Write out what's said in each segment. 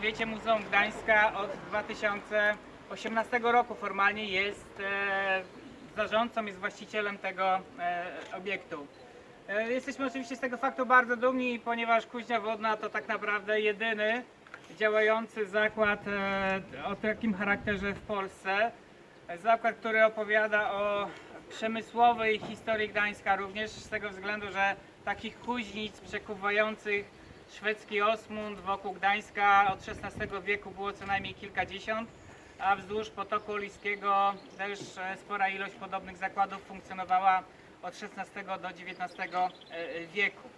wiecie, Muzeum Gdańska od 2018 roku formalnie jest e, zarządcą, jest właścicielem tego e, obiektu. E, Jesteśmy oczywiście z tego faktu bardzo dumni, ponieważ Kuźnia Wodna to tak naprawdę jedyny działający zakład o takim charakterze w Polsce. Zakład, który opowiada o przemysłowej historii Gdańska również z tego względu, że takich kuźnic przekuwających szwedzki osmund wokół Gdańska od XVI wieku było co najmniej kilkadziesiąt, a wzdłuż potoku Liskiego też e, spora ilość podobnych zakładów funkcjonowała od XVI do XIX e, wieku.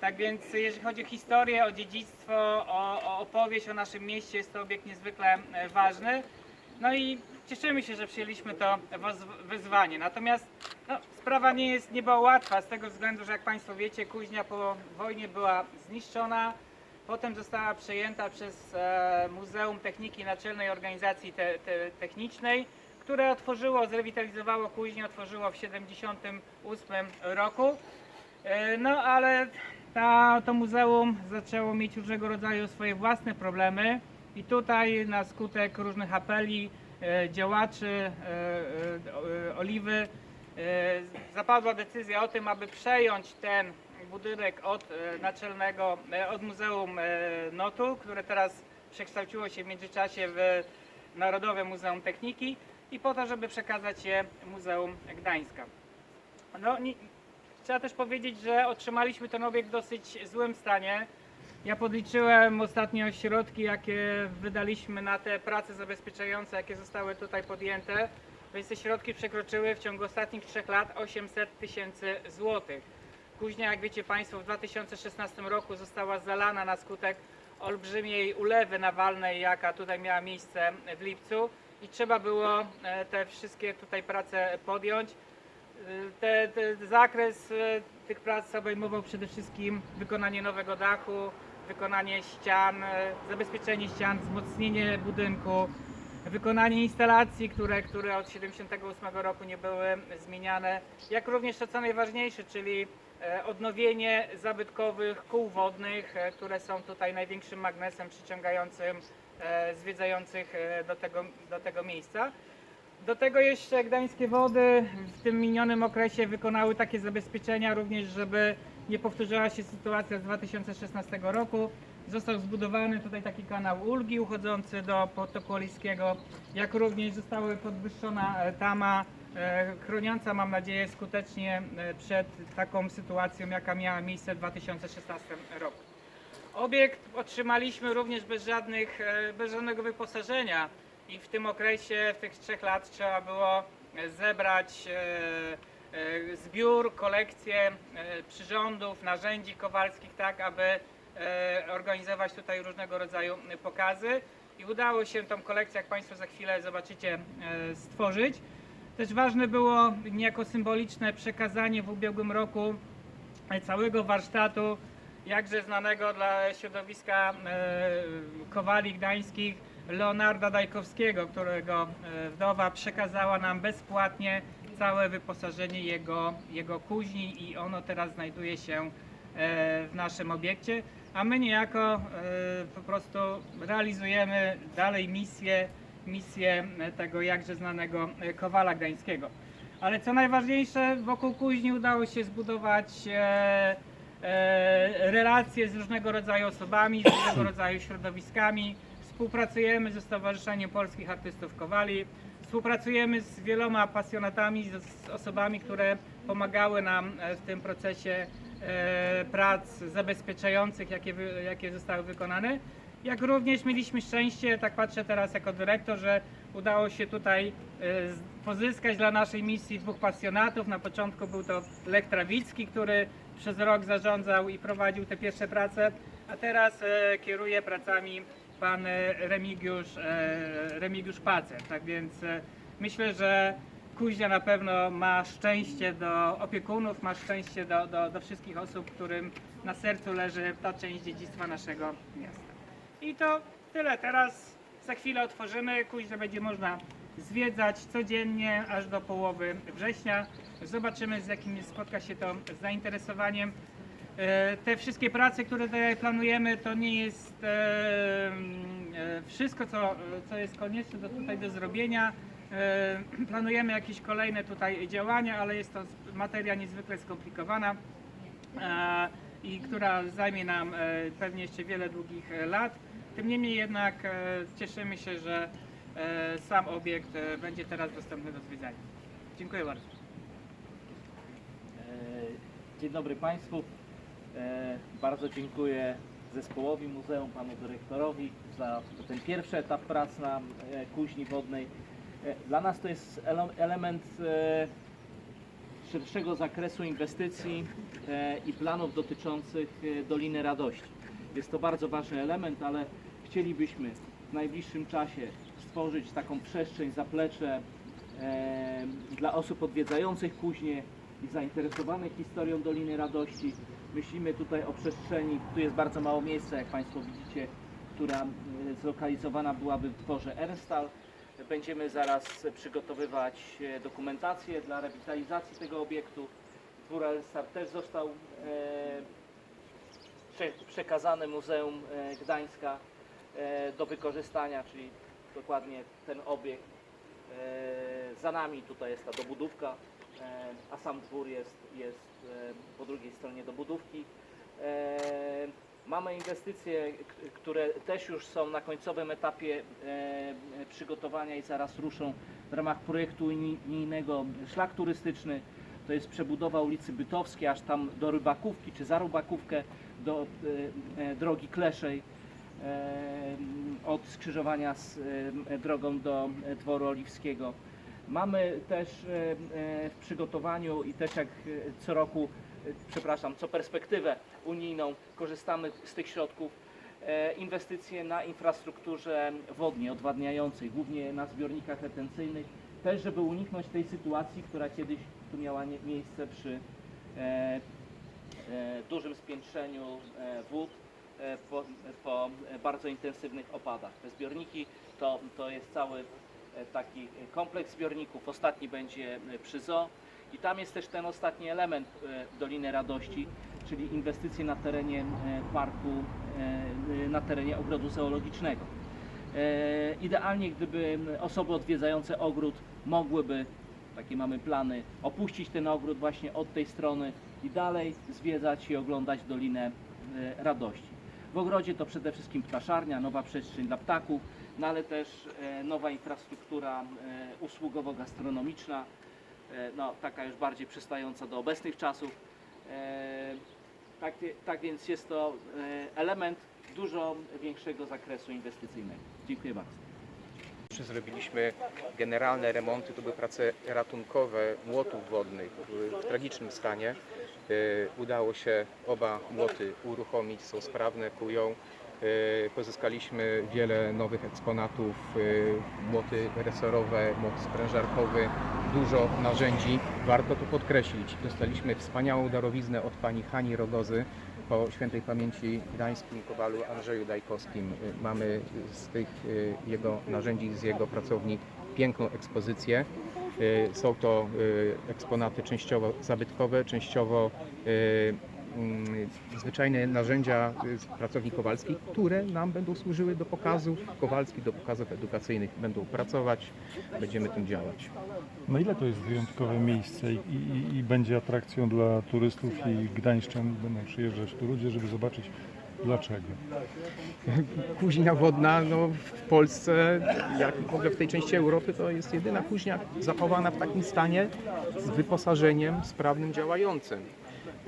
Tak więc jeśli chodzi o historię, o dziedzictwo, o, o opowieść o naszym mieście, jest to obiekt niezwykle e, ważny. No i cieszymy się, że przyjęliśmy to wyzwanie. Natomiast no, sprawa nie, jest, nie była łatwa z tego względu, że jak Państwo wiecie, Kuźnia po wojnie była zniszczona, potem została przejęta przez e, Muzeum Techniki Naczelnej Organizacji te, te, Technicznej, które otworzyło, zrewitalizowało Kuźnię, otworzyło w 1978 roku. E, No ale ta, to muzeum zaczęło mieć różnego rodzaju swoje własne problemy i tutaj na skutek różnych apeli e, działaczy e, e, Oliwy zapadła decyzja o tym, aby przejąć ten budynek od e, naczelnego, e, od Muzeum e, Notu, które teraz przekształciło się w międzyczasie w Narodowe Muzeum Techniki i po to, żeby przekazać je Muzeum Gdańska. No, nie, trzeba też powiedzieć, że otrzymaliśmy ten obiekt w dosyć złym stanie. Ja podliczyłem ostatnio środki, jakie wydaliśmy na te prace zabezpieczające, jakie zostały tutaj podjęte. Więc te środki przekroczyły w ciągu ostatnich trzech lat 800 tysięcy złotych. Później, jak wiecie Państwo, w 2016 roku została zalana na skutek olbrzymiej ulewy nawalnej, jaka tutaj miała miejsce w lipcu i trzeba było e, te wszystkie tutaj prace podjąć. Y, Te, te, zakres y, tych prac obejmował przede wszystkim wykonanie nowego dachu, wykonanie ścian, zabezpieczenie ścian, wzmocnienie budynku, wykonanie instalacji, które, które od 1978 roku nie były zmieniane, jak również to co najważniejsze, czyli e, odnowienie zabytkowych kół wodnych, e, które są tutaj największym magnesem przyciągającym e, zwiedzających do tego, do tego miejsca. Do tego jeszcze Gdańskie Wody w tym minionym okresie wykonały takie zabezpieczenia również, żeby nie powtórzyła się sytuacja z 2016 roku. Został zbudowany tutaj taki kanał ulgi uchodzący do potoku Oliskiego, jak również została podwyższona e, tama e, chroniąca, mam nadzieję, skutecznie e, przed taką sytuacją, jaka miała miejsce w 2016 roku. Obiekt otrzymaliśmy również bez, żadnych, bez żadnego wyposażenia i w tym okresie, w tych trzech lat trzeba było zebrać zbiór, kolekcję przyrządów, narzędzi kowalskich, tak aby organizować tutaj różnego rodzaju pokazy i udało się tą kolekcję, jak Państwo za chwilę zobaczycie, e, stworzyć. Też ważne było niejako symboliczne przekazanie w ubiegłym roku e, całego warsztatu jakże znanego dla środowiska e, kowali gdańskich Leonarda Dajkowskiego, którego e, wdowa przekazała nam bezpłatnie całe wyposażenie jego, jego kuźni i ono teraz znajduje się e, w naszym obiekcie, a my niejako e, po prostu realizujemy dalej misję, misję e, tego jakże znanego e, kowala gdańskiego. Ale co najważniejsze, wokół kuźni udało się zbudować e, e, relacje z różnego rodzaju osobami, z różnego rodzaju środowiskami. Współpracujemy ze Stowarzyszeniem Polskich Artystów Kowali, współpracujemy z wieloma pasjonatami, z osobami, które pomagały nam e, w tym procesie e, prac zabezpieczających, jakie, jakie zostały wykonane. Jak również mieliśmy szczęście, tak patrzę teraz jako dyrektor, że udało się tutaj e, pozyskać dla naszej misji dwóch pasjonatów. Na początku był to Lech Trawicki, który przez rok zarządzał i prowadził te pierwsze prace, a teraz kieruje pracami pan Remigiusz, Remigiusz Pacer. Tak więc myślę, że Kuźnia na pewno ma szczęście do opiekunów, ma szczęście do, do, do wszystkich osób, którym na sercu leży ta część dziedzictwa naszego miasta. I to tyle. Teraz za chwilę otworzymy. Kuźnię będzie można zwiedzać codziennie aż do połowy września. Zobaczymy z jakim spotka się to zainteresowaniem. E, Te wszystkie prace, które tutaj planujemy, to nie jest e, e, wszystko, co, co jest konieczne do, tutaj do zrobienia. E, Planujemy jakieś kolejne tutaj działania, ale jest to materia niezwykle skomplikowana e, i która zajmie nam e, pewnie jeszcze wiele długich lat. Tym niemniej jednak cieszymy się, że sam obiekt będzie teraz dostępny do zwiedzania. Dziękuję bardzo. Dzień dobry Państwu. Bardzo dziękuję zespołowi muzeum, panu dyrektorowi za ten pierwszy etap prac na kuźni wodnej. E, Dla nas to jest ele- element e, szerszego zakresu inwestycji e, i planów dotyczących Doliny Radości. Jest to bardzo ważny element, ale chcielibyśmy w najbliższym czasie stworzyć taką przestrzeń, zaplecze dla osób odwiedzających kuźnie i zainteresowanych historią Doliny Radości. Myślimy tutaj o przestrzeni, tu jest bardzo mało miejsca, jak Państwo widzicie, która zlokalizowana byłaby w dworze Ernstal. Będziemy zaraz przygotowywać e, dokumentację dla rewitalizacji tego obiektu. Dwór Ernstal też został e, prze- przekazany Muzeum e, Gdańska do wykorzystania, czyli dokładnie ten obiekt. Za nami tutaj jest ta dobudówka, a sam dwór jest, jest po drugiej stronie dobudówki. E, Mamy inwestycje, które też już są na końcowym etapie e, przygotowania i zaraz ruszą w ramach projektu uni- unijnego Szlak Turystyczny. To jest przebudowa ulicy Bytowskiej aż tam do Rybakówki czy za Rybakówkę do e, e, drogi Kleszej e, od skrzyżowania z e, drogą do e, Dworu Oliwskiego. Mamy też e, e, w przygotowaniu i też jak e, co roku, e, przepraszam, co perspektywę unijną korzystamy z tych środków e, inwestycje na infrastrukturze wodnej, odwadniającej, głównie na zbiornikach retencyjnych, też żeby uniknąć tej sytuacji, która kiedyś tu miała miejsce przy e, e, dużym spiętrzeniu e, wód e, po, po bardzo intensywnych opadach. Te zbiorniki to, to jest cały e, taki kompleks zbiorników. Ostatni będzie e, przy zoo i tam jest też ten ostatni element e, Doliny Radości, czyli inwestycje na terenie e, parku, e, na terenie ogrodu zoologicznego. Idealnie, gdyby osoby odwiedzające ogród mogłyby, takie mamy plany, opuścić ten ogród właśnie od tej strony i dalej zwiedzać i oglądać Dolinę Radości. W ogrodzie to przede wszystkim ptaszarnia, nowa przestrzeń dla ptaków, no ale też nowa infrastruktura usługowo-gastronomiczna, no, taka już bardziej przystająca do obecnych czasów. E, Tak, tak więc jest to e, element dużo większego zakresu inwestycyjnego. Dziękuję bardzo. Zrobiliśmy generalne remonty, to były prace ratunkowe młotów wodnych, w tragicznym stanie. E, Udało się oba młoty uruchomić, są sprawne, kują. E, Pozyskaliśmy wiele nowych eksponatów, e, młoty resorowe, młot sprężarkowy, dużo narzędzi. Warto to podkreślić. Dostaliśmy wspaniałą darowiznę od pani Hani Rogozy, po świętej pamięci gdańskim kowalu Andrzeju Dajkowskim. Mamy z tych y, jego narzędzi, z jego pracowni piękną ekspozycję. Y, Są to y, eksponaty częściowo zabytkowe, częściowo zwyczajne narzędzia y, pracowni kowalskich, które nam będą służyły do pokazów kowalskich, do pokazów edukacyjnych. Będą pracować, będziemy tym działać. Na ile to jest wyjątkowe miejsce i, i, i będzie atrakcją dla turystów i gdańszczan będą przyjeżdżać tu ludzie, żeby zobaczyć dlaczego. Kuźnia wodna no, w Polsce, jak w ogóle w tej części Europy, to jest jedyna kuźnia zachowana w takim stanie z wyposażeniem sprawnym, działającym.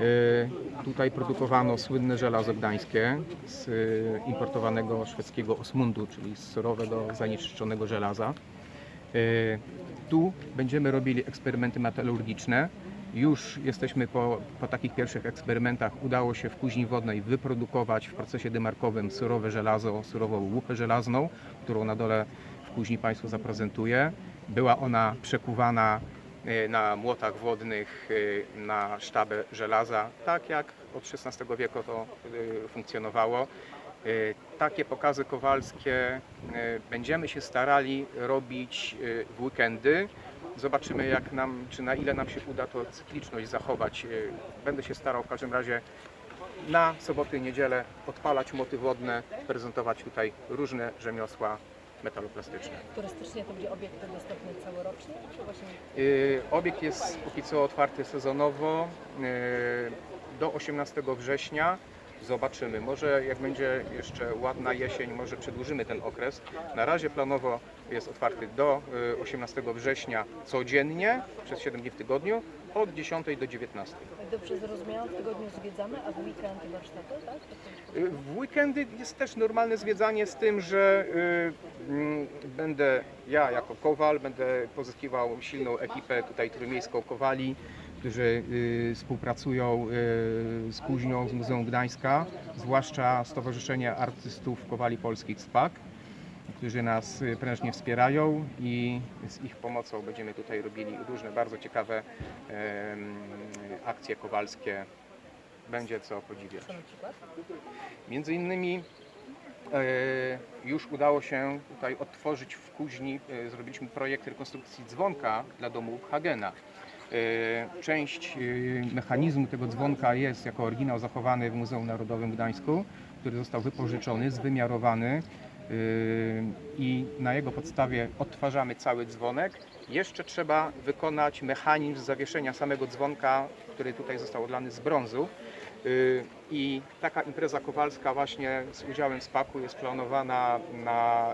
E, Tutaj produkowano słynne żelazo gdańskie z e, importowanego szwedzkiego osmundu, czyli z surowego, zanieczyszczonego żelaza. E, Tu będziemy robili eksperymenty metalurgiczne. Już jesteśmy po, po takich pierwszych eksperymentach. Udało się w kuźni wodnej wyprodukować w procesie dymarkowym surowe żelazo, surową łupę żelazną, którą na dole w kuźni Państwu zaprezentuję. Była ona przekuwana na młotach wodnych e, na sztabę żelaza, tak jak od XVI wieku to e, funkcjonowało. Takie pokazy kowalskie będziemy się starali robić w weekendy. Zobaczymy, jak nam, czy na ile nam się uda to cykliczność zachować. Będę się starał w każdym razie na soboty i niedzielę odpalać moty wodne, prezentować tutaj różne rzemiosła metaloplastyczne. Turystycznie to będzie obiekt dostępny całorocznie, czy właśnie Y, Obiekt jest póki co otwarty sezonowo y, do 18 września. Zobaczymy. Może jak będzie jeszcze ładna jesień, może przedłużymy ten okres. Na razie planowo jest otwarty do y, 18 września codziennie przez 7 dni w tygodniu od 10 do 19. dobrze zrozumiałam, w tygodniu zwiedzamy, a w weekend warsztaty, tak? Tak Y, W weekendy jest też normalne zwiedzanie z tym, że y, mm, będę ja jako kowal, będę pozyskiwał silną ekipę tutaj trójmiejską kowali, którzy y, współpracują y, z Kuźnią, z Muzeum Gdańska, zwłaszcza Stowarzyszenie Artystów Kowali Polskich SPAK, którzy nas y, prężnie wspierają i z ich pomocą będziemy tutaj robili różne bardzo ciekawe akcje kowalskie. Będzie co podziwiać. Między innymi e, już udało się tutaj odtworzyć w Kuźni, e, zrobiliśmy projekt rekonstrukcji dzwonka dla domu Hagena. E, część e, mechanizmu tego dzwonka jest jako oryginał zachowany w Muzeum Narodowym w Gdańsku, który został wypożyczony, zwymiarowany e, i na jego podstawie odtwarzamy cały dzwonek. Jeszcze trzeba wykonać mechanizm zawieszenia samego dzwonka, który tutaj został odlany z brązu. Y, I taka impreza kowalska właśnie z udziałem SPAK-u jest planowana na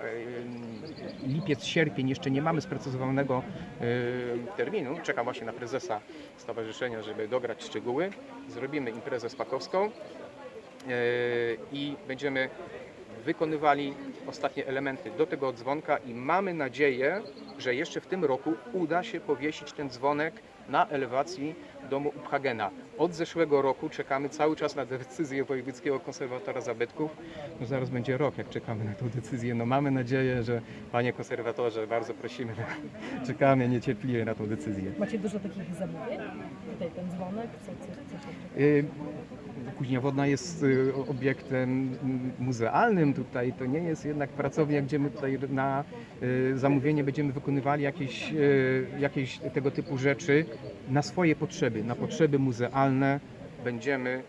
y, lipiec, sierpień. Jeszcze nie mamy sprecyzowanego y, terminu. Czekam właśnie na prezesa stowarzyszenia, żeby dograć szczegóły. Zrobimy imprezę spakowską i będziemy wykonywali ostatnie elementy do tego dzwonka i mamy nadzieję, że jeszcze w tym roku uda się powiesić ten dzwonek na elewacji domu Uphagena. Od zeszłego roku czekamy cały czas na decyzję Wojewódzkiego Konserwatora Zabytków. No zaraz będzie rok, jak czekamy na tę decyzję. No mamy nadzieję, że panie konserwatorze, bardzo prosimy, czekamy niecierpliwie na tę decyzję. Macie dużo takich zamówień? Tutaj ten dzwonek, co, co, co się Kuźnia Wodna jest y, obiektem muzealnym tutaj, to nie jest jednak pracownia, gdzie my tutaj na y, zamówienie będziemy wykonywali jakieś, y, jakieś tego typu rzeczy na swoje potrzeby, na potrzeby muzealne będziemy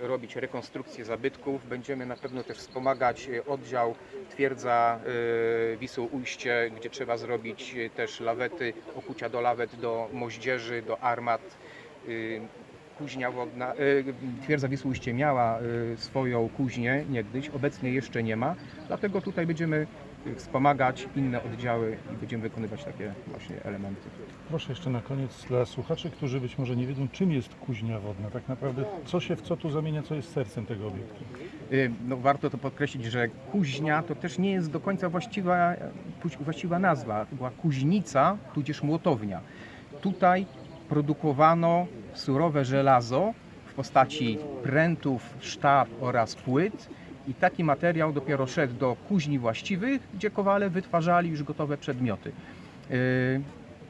robić rekonstrukcję zabytków, będziemy na pewno też wspomagać oddział twierdza Wisły Ujście, gdzie trzeba zrobić też lawety, okucia do lawet, do moździerzy, do armat. Kuźnia wodna, y, twierdza Wisły Ujście miała y, swoją kuźnię niegdyś, obecnie jeszcze nie ma, dlatego tutaj będziemy y, wspomagać inne oddziały i będziemy wykonywać takie właśnie elementy. Proszę jeszcze na koniec dla słuchaczy, którzy być może nie wiedzą, czym jest kuźnia wodna. Tak naprawdę, co się w co tu zamienia, co jest sercem tego obiektu. No, warto to podkreślić, że kuźnia to też nie jest do końca właściwa, właściwa nazwa. To była kuźnica, tudzież młotownia. Tutaj produkowano surowe żelazo w postaci prętów, sztab oraz płyt i taki materiał dopiero szedł do kuźni właściwych, gdzie kowale wytwarzali już gotowe przedmioty. Y,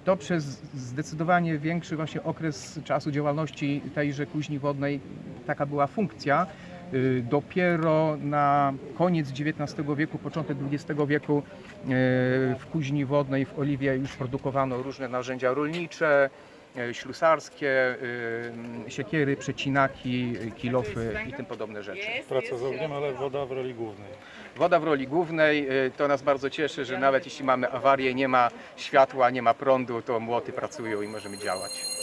To przez zdecydowanie większy właśnie okres czasu działalności tejże kuźni wodnej taka była funkcja. Y, Dopiero na koniec XIX wieku, początek XX wieku y, w kuźni wodnej w Oliwie już produkowano różne narzędzia rolnicze, ślusarskie, y, siekiery, przecinaki, kilofy i tym podobne rzeczy. Praca z ogniem, ale woda w roli głównej. Woda w roli głównej, y, to nas bardzo cieszy, że nawet jeśli mamy awarię, nie ma światła, nie ma prądu, to młoty pracują i możemy działać.